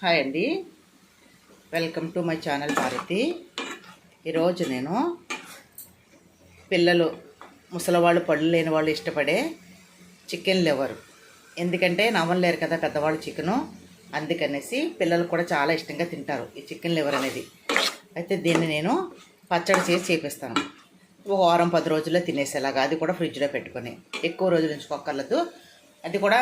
Hi అండి. Welcome to my channel Bharathi ఈరోజు నేను పిల్లలు ముసలివాళ్ళు పళ్ళు లేని వాళ్ళు ఇష్టపడే చికెన్ లివర్ ఎందుకంటే నవ్వలేరు కదా పెద్దవాళ్ళు చికెను. అందుకనేసి పిల్లలు కూడా చాలా ఇష్టంగా తింటారు ఈ చికెన్ లివర్ అనేది. అయితే దీన్ని నేను పచ్చడి చేసి చేపిస్తాను. ఒక వారం పది రోజుల్లో తినేసేలాగా అది కూడా ఫ్రిడ్జ్లో పెట్టుకొని. ఎక్కువ రోజులు ఉంచుకోకర్లేదు అది కూడా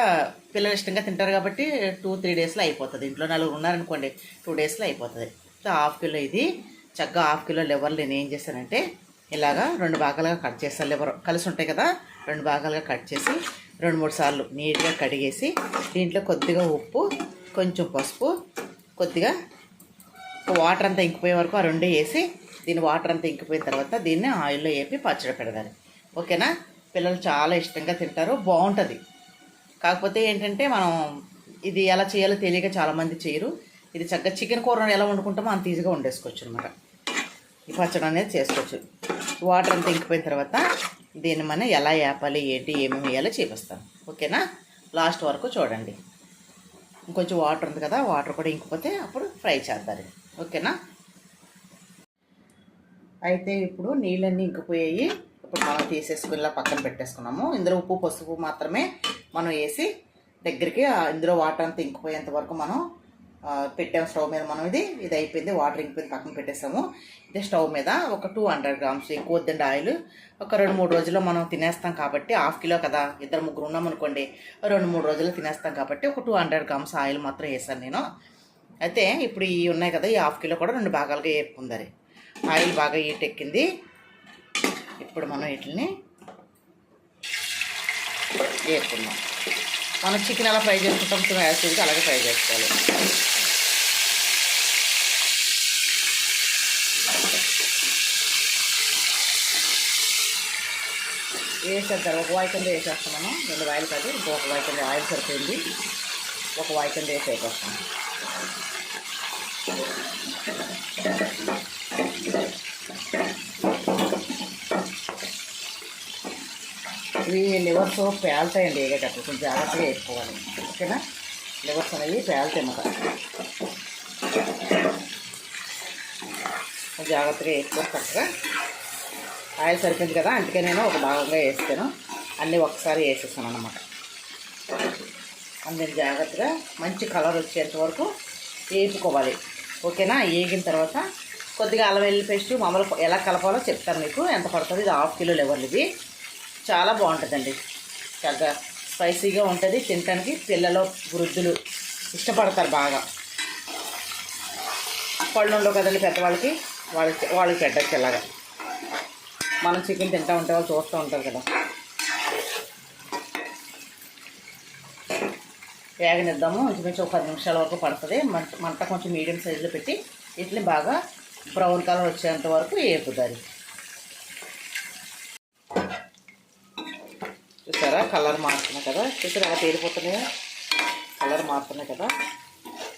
పిల్లలు ఇష్టంగా తింటారు కాబట్టి టూ త్రీ డేస్లో అయిపోతుంది. ఇంట్లో నలుగురు ఉన్నారనుకోండి టూ డేస్లో అయిపోతుంది. సో హాఫ్ కిలో ఇది. చక్కగా హాఫ్ కిలో లివర్ నేను ఏం చేశానంటే ఇలాగా రెండు భాగాలుగా కట్ చేస్తాను లివర్ కలిసి ఉంటాయి కదా రెండు భాగాలుగా కట్ చేసి రెండు మూడు సార్లు నీట్గా కడిగేసి దీంట్లో కొద్దిగా ఉప్పు కొంచెం పసుపు కొద్దిగా వాటర్ అంతా ఇంకిపోయే వరకు ఆ రెండు వేసి దీని వాటర్ అంతా ఇంకిపోయిన తర్వాత దీన్ని ఆయిల్లో వేపి పచ్చడి పెడదాలి. ఓకేనా? పిల్లలు చాలా ఇష్టంగా తింటారు. బాగుంటుంది. కాకపోతే ఏంటంటే మనం ఇది ఎలా చేయాలో తెలియక చాలామంది చేయరు. ఇది చక్కగా చికెన్ కూర ఎలా వండుకుంటామో అంత ఈజీగా వండేసుకోవచ్చు అనమాట ఈ పచ్చడి అనేది చేసుకోవచ్చు. వాటర్ అంతా ఇంకిపోయిన తర్వాత దీన్ని మనం ఎలా వేపాలి ఏంటి ఏమేమి వేయాలో చూపిస్తాను ఓకేనా? లాస్ట్ వరకు చూడండి. ఇంకొంచెం వాటర్ ఉంది కదా వాటర్ కూడా ఇంకిపోతే అప్పుడు ఫ్రై చేద్దాం. ఓకేనా? అయితే ఇప్పుడు నీళ్ళన్నీ ఇంకిపోయాయి. ఇప్పుడు మనం తీసేసుకుని ఇలా పక్కన పెట్టేసుకున్నాము. ఇందులో ఉప్పు పసుపు మాత్రమే మనం వేసి దగ్గరికి ఇందులో వాటర్ అంతా ఇంకిపోయేంత వరకు మనం పెట్టాము స్టవ్ మీద మనం ఇది. ఇది అయిపోయింది. వాటర్ ఇంకిపోయింది. పక్కన పెట్టేసాము. ఇది స్టవ్ మీద ఒక టూ హండ్రెడ్ గ్రామ్స్ ఎక్కువ వద్దండి ఆయిల్. ఒక రెండు మూడు రోజుల్లో మనం తినేస్తాం కాబట్టి హాఫ్ కిలో కదా. ఇద్దరు ముగ్గురు ఉన్నాం అనుకోండి. రెండు మూడు రోజుల్లో తినేస్తాం కాబట్టి ఒక టూ హండ్రెడ్ గ్రామ్స్ ఆయిల్ మాత్రం వేసాను నేను. అయితే ఇప్పుడు ఈ ఉన్నాయి కదా ఈ హాఫ్ కిలో కూడా రెండు భాగాలుగా వేపుకుందరి ఆయిల్ బాగా హీట్ ఎక్కింది. ఇప్పుడు మనం వీటిని వేసుకుందాం మనం చికెన్ ఎలా ఫ్రై చేసుకుంటాం యాసిడ్గా అలాగే ఫ్రై చేసుకోవాలి. వేసేద్దాం. ఒక వాయి కింద వేసేస్తాం మనం. రెండు వాయిలు కాదు ఇంకొక వాయి కింద ఆయిల్ సరిపోయింది. ఒక వాయి కింద వేసి వేసేస్తాం ఈ లివర్స్ పేలుతాయండి వేగేటప్పుడు కొంచెం జాగ్రత్తగా వేసుకోవాలి. ఓకేనా? లివర్స్ అనేవి పేలుతాయి అన్నమాట. జాగ్రత్తగా వేసుకోవాలి చక్కగా. ఆయిల్ సరిపోయింది కదా అందుకే నేను ఒక భాగంగా వేస్తాను. అన్నీ ఒకసారి వేసేస్తాను అనమాట అందుని జాగ్రత్తగా మంచి కలర్ వచ్చేంత వరకు వేపుకోవాలి. ఓకేనా? వేగిన తర్వాత కొద్దిగా అల్లం వెల్లుల్లి పేస్ట్ మామూలు ఎలా కలపాలో చెప్తాను మీకు. ఎంత పడుతుంది? ఇది హాఫ్ కిలో లెవర్లు ఇది. చాలా బాగుంటుందండి. చక్కగా స్పైసీగా ఉంటుంది. తినడానికి పిల్లలు వృద్ధులు ఇష్టపడతారు బాగా. పళ్ళు ఉండవు కదండి పెద్దవాళ్ళకి వాళ్ళకి వాళ్ళకి పెట్టచ్చు ఇలాగా. మనం చికెన్ తింటూ ఉంటే వాళ్ళు చూస్తూ ఉంటారు కదా. వేగనిద్దాము. ఇంచుమించు ఒక పది నిమిషాల వరకు పడుతుంది. మంట మంట కొంచెం మీడియం సైజులో పెట్టి వీటిని బాగా బ్రౌన్ కలర్ వచ్చేంత వరకు వేపుతుంది చూసారా? కలర్ మారుతున్నాయి కదా? చూసారా? అలా తేలిపోతున్నాయా కలర్ మారుతున్నాయి కదా?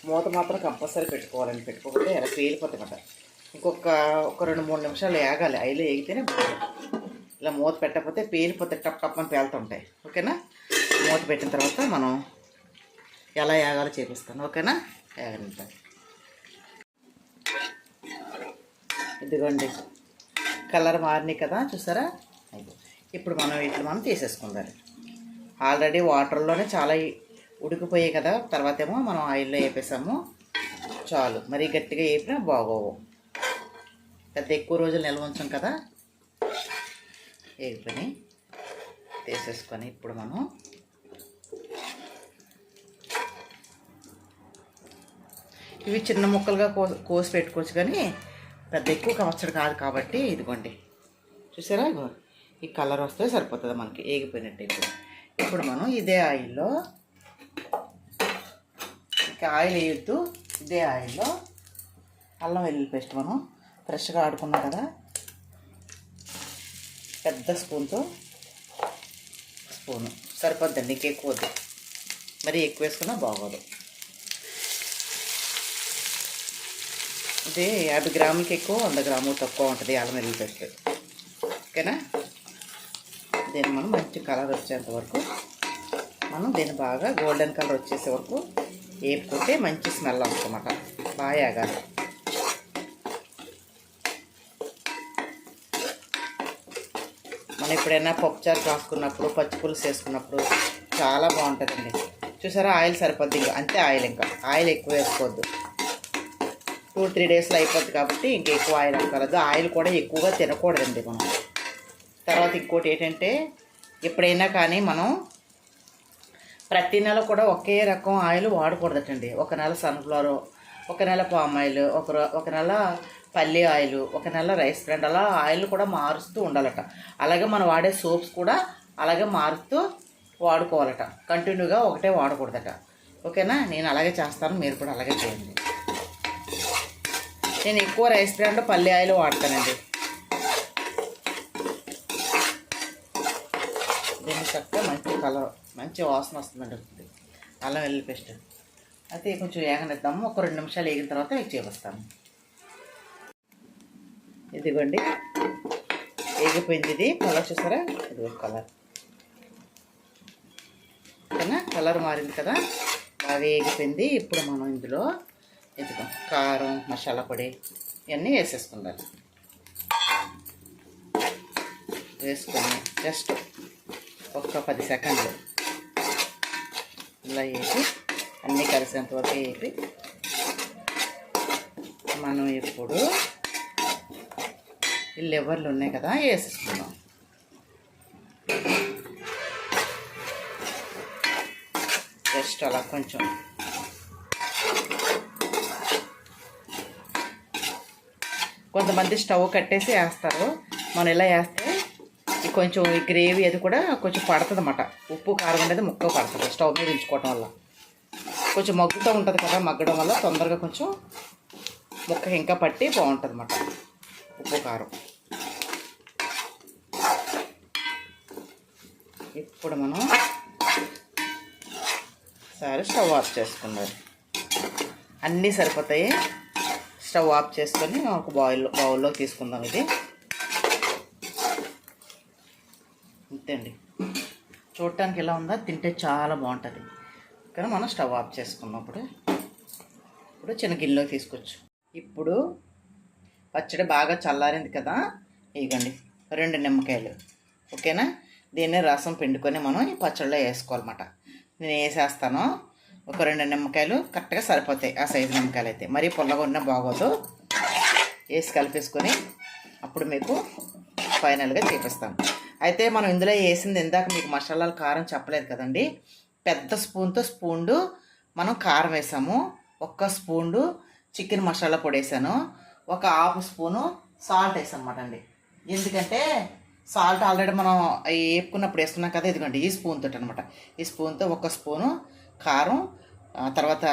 మూత మాత్రం కంపల్సరీ పెట్టుకోవాలండి. పెట్టుకోకపోతే ఎలా పేలిపోతుంది కదా ఇంకొక ఒక రెండు మూడు నిమిషాలు వేగాలి అయిలో వేగితేనే ఇలా మూత పెట్టకపోతే పేలిపోతే టప్ టప్ అని పేలుతుంటాయి ఓకేనా? మూత పెట్టిన తర్వాత మనం ఎలా వేగాలో చేపిస్తాను. ఓకేనా? వేగనిద్దాం ఇదిగోండి. కలర్ మారినాయి కదా? చూసారా? అయిపోయింది. ఇప్పుడు మనం ఇట్లా మనం తీసేసుకుందాం. ఆల్రెడీ వాటర్లోనే చాలా ఉడికిపోయాయి కదా తర్వాత ఏమో మనం ఆయిల్లో వేపేసాము. చాలు. మరీ గట్టిగా వేపినా బాగోవు. పెద్ద ఎక్కువ రోజులు నిల్వ ఉంచాం కదా. వేగిపోయి తీసేసుకొని ఇప్పుడు మనం ఇవి చిన్న ముక్కలుగా కో కోసి పెట్టుకోవచ్చు కానీ పెద్ద ఎక్కువ కవచ్చడు కాదు కాబట్టి ఇదిగోండి. చూసారా ఇగో? ఈ కలర్ వస్తే సరిపోతుంది మనకి ఏగిపోయినట్టు ఇప్పుడు ఇప్పుడు మనం ఇదే ఆయిల్లో ఇంకా ఆయిల్ వేయొద్దు ఇదే ఆయిల్లో అల్లం వెల్లుల్లి పేస్ట్ మనం ఫ్రెష్గా ఆడుకున్నాం కదా. పెద్ద స్పూన్తో స్పూను. సరిపోద్దండి ఇంక ఎక్కువ వద్దు. మరి ఎక్కువ వేసుకున్నా బాగోదు. ఇది యాభై గ్రాములకి ఎక్కువ వంద గ్రాములు తక్కువ ఉంటుంది అల్లం వెల్లుల్లి పేస్ట్. ఓకేనా? దీన్ని మనం మంచి కలర్ వచ్చేంత వరకు మనం దీన్ని బాగా గోల్డెన్ కలర్ వచ్చేసే వరకు వేపుకుంటే మంచి స్మెల్ వస్తుందన్నమాట. బాగా ఆగాలి మనం ఎప్పుడైనా పప్పుచారు కాసుకున్నప్పుడు పచ్చి పులుసు వేసుకున్నప్పుడు చాలా బాగుంటుందండి. చూసారా ఆయిల్ సరిపోద్ది ఇంకా. అంతే ఆయిల్ ఇంకా. ఆయిల్ ఎక్కువ వేసుకోవద్దు. టూ త్రీ డేస్లో అయిపోద్ది కాబట్టి ఇంకెక్కువ ఆయిల్ అక్కర్లేదు ఆయిల్ కూడా ఎక్కువగా తినకూడదండి మనం. తర్వాత ఇంకోటి ఏంటంటే ఎప్పుడైనా కానీ మనం ప్రతి నెల కూడా ఒకే రకం ఆయిల్ వాడకూడదటండి. ఒక నెల సన్ఫ్లవర్ ఒక నెల పామ్ ఆయిల్ ఒక ఒక నెల పల్లి ఆయిల్ ఒక నెల రైస్ బ్రాండ్ అలా ఆయిల్ కూడా మారుస్తూ ఉండాలట. అలాగే మనం వాడే సోప్స్ కూడా అలాగే మారుస్తూ వాడుకోవాలట. కంటిన్యూగా ఒకటే వాడకూడదట. ఓకేనా? నేను అలాగే చేస్తాను. మీరు కూడా అలాగే చేయండి. నేను ఎక్కువ రైస్ బ్రాండ్ పల్లి ఆయిల్ వాడతానండి. దీన్ని చక్కగా మంచి కలర్ మంచి వాసన వస్తుందండి అల్లం వెల్లుల్లి పేస్ట్. అయితే కొంచెం ఏగనిద్దాము. ఒక రెండు నిమిషాలు వేగిన తర్వాత ఇది చేపిస్తాము ఇదిగోండి. వేగిపోయింది ఇది. కలర్ చూసారా? ఇదిగో కలర్. ఓకేనా? కలర్ మారింది కదా? బాగా వేగిపోయింది ఇప్పుడు మనం ఇందులో ఇదిగో కారం మసాలా పొడి ఇవన్నీ వేసేసుకుందాం. వేసుకొని జస్ట్ ఒక్క పది సెకండ్లు. ఇలా వేసి అన్నీ కలిసేంత వరకు వేపి మనం ఇప్పుడు ఈ లివర్లు ఉన్నాయి కదా వేసేసుకుందాం. జస్ట్ అలా కొంచెం. కొంతమంది స్టవ్ కట్టేసి వేస్తారు. మనం ఇలా వేస్తే కొంచెం ఈ గ్రేవీ అది కూడా కొంచెం పడుతుంది అనమాట ఉప్పు కారం అనేది ముక్క పడుతుంది. స్టవ్ మీద ఉంచుకోవటం వల్ల. కొంచెం మగ్గుతూ ఉంటుంది కదా మగ్గడం వల్ల తొందరగా కొంచెం ముక్క ఇంకా పట్టి బాగుంటుంది అనమాట ఉప్పు కారం. ఇప్పుడు మనం సరే స్టవ్ ఆఫ్ చేసుకుందాం. అన్నీ సరిపోతాయి. స్టవ్ ఆఫ్ చేసుకొని ఒక బాయిల్ బౌల్లో తీసుకుందాం ఇది. అంతే అండి చూడటానికి ఎలా ఉందా? తింటే చాలా బాగుంటుంది. కానీ మనం స్టవ్ ఆఫ్ చేసుకున్నాం ఇప్పుడు ఇప్పుడు చిన్న గిన్నెలోకి తీసుకోవచ్చు. ఇప్పుడు పచ్చడి బాగా చల్లారింది కదా? ఇవ్వండి రెండు నిమ్మకాయలు. ఓకేనా? దీన్ని రసం పిండుకొని మనం ఈ పచ్చడిలో వేసుకోవాలన్నమాట. నేను వేసేస్తాను. ఒక రెండు నిమ్మకాయలు కరెక్ట్గా సరిపోతాయి ఆ సైజు నిమ్మకాయలు అయితే. మరీ పుల్లగా ఉన్నా బాగోదు. వేసి కలిపేసుకొని అప్పుడు మీకు ఫైనల్గా చూపిస్తాను. అయితే మనం ఇందులో వేసింది ఇందాక మీకు మసాలాల కారం చెప్పలేదు కదండి. పెద్ద స్పూన్తో స్పూన్డు మనం కారం వేసాము. ఒక్క స్పూన్డు చికెన్ మసాలా పొడి వేసాను. ఒక హాఫ్ స్పూను సాల్ట్ వేసాను అండి. ఎందుకంటే సాల్ట్ ఆల్రెడీ మనం వేపుకున్నప్పుడు వేసుకున్నాం కదా ఇదిగోండి ఈ స్పూన్ తోటి అనమాట ఈ స్పూన్తో ఒక స్పూను కారం తర్వాత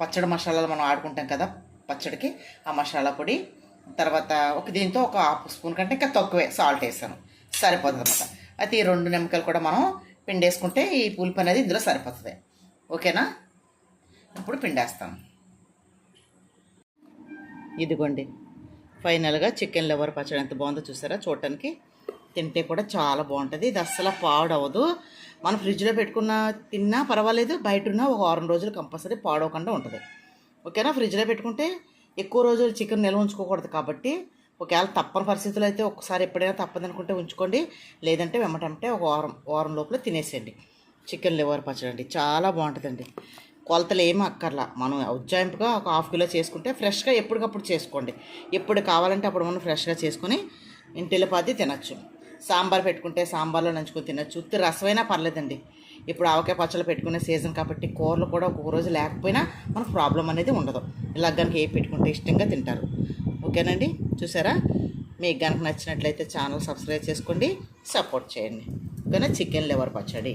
పచ్చడి మసాలాలు మనం ఆడుకుంటాం కదా పచ్చడికి ఆ మసాలా పొడి తర్వాత ఒక దీంతో ఒక హాఫ్ స్పూన్ కంటే ఇంకా తక్కువే సాల్ట్ వేసాను. సరిపోతుంది అనమాట అయితే ఈ రెండు నిమ్మకాయలు కూడా మనం పిండేసుకుంటే ఈ పులుపు అనేది ఇందులో సరిపోతుంది. ఓకేనా? ఇప్పుడు పిండేస్తాం. ఇదిగోండి. ఫైనల్గా చికెన్ లెవర్ పచ్చడి ఎంత బాగుందో చూసారా? చూడటానికి తింటే కూడా చాలా బాగుంటుంది. ఇది అస్సలు పాడవదు. మనం ఫ్రిడ్జ్లో పెట్టుకున్న తిన్నా పర్వాలేదు. బయట ఉన్న ఒక వారం రోజులు కంపల్సరీ పాడవకుండా ఉంటుంది. ఓకేనా? ఫ్రిడ్జ్లో పెట్టుకుంటే ఎక్కువ రోజులు చికెన్ నిల్వ ఉంచుకోకూడదు కాబట్టి ఒకవేళ తప్పని పరిస్థితులు అయితే ఒకసారి ఎప్పుడైనా తప్పదనుకుంటే ఉంచుకోండి. లేదంటే వెమ్మటంటే ఒక వారం వారం లోపల తినేసేయండి. చికెన్ లివర్ పచ్చడి అండి. చాలా బాగుంటుందండి. కొలతలు ఏమి అక్కర్లా. మనం ఉజ్జాయింపుగా ఒక హాఫ్ కిలో చేసుకుంటే ఫ్రెష్గా ఎప్పటికప్పుడు చేసుకోండి. ఎప్పుడు కావాలంటే అప్పుడు మనం ఫ్రెష్గా చేసుకొని ఇంటిల్లిపాతి తినచ్చు. సాంబార్ పెట్టుకుంటే సాంబార్లో నంచుకొని తినచ్చు. ఉత్తి రసమైనా పర్లేదండి. ఇప్పుడు ఆవకాయ పచ్చళ్ళు పెట్టుకునే సీజన్ కాబట్టి కూరలు కూడా ఒక్కొక్క రోజు లేకపోయినా మనకు ప్రాబ్లం అనేది ఉండదు. ఇలా కనుక ఏ పెట్టుకుంటే ఇష్టంగా తింటారు. ఓకేనండి? చూసారా? మీకు కనుక నచ్చినట్లయితే ఛానల్ సబ్స్క్రైబ్ చేసుకోండి సపోర్ట్ చేయండి. ఓకేనా? చికెన్ లివర్ పచ్చడి.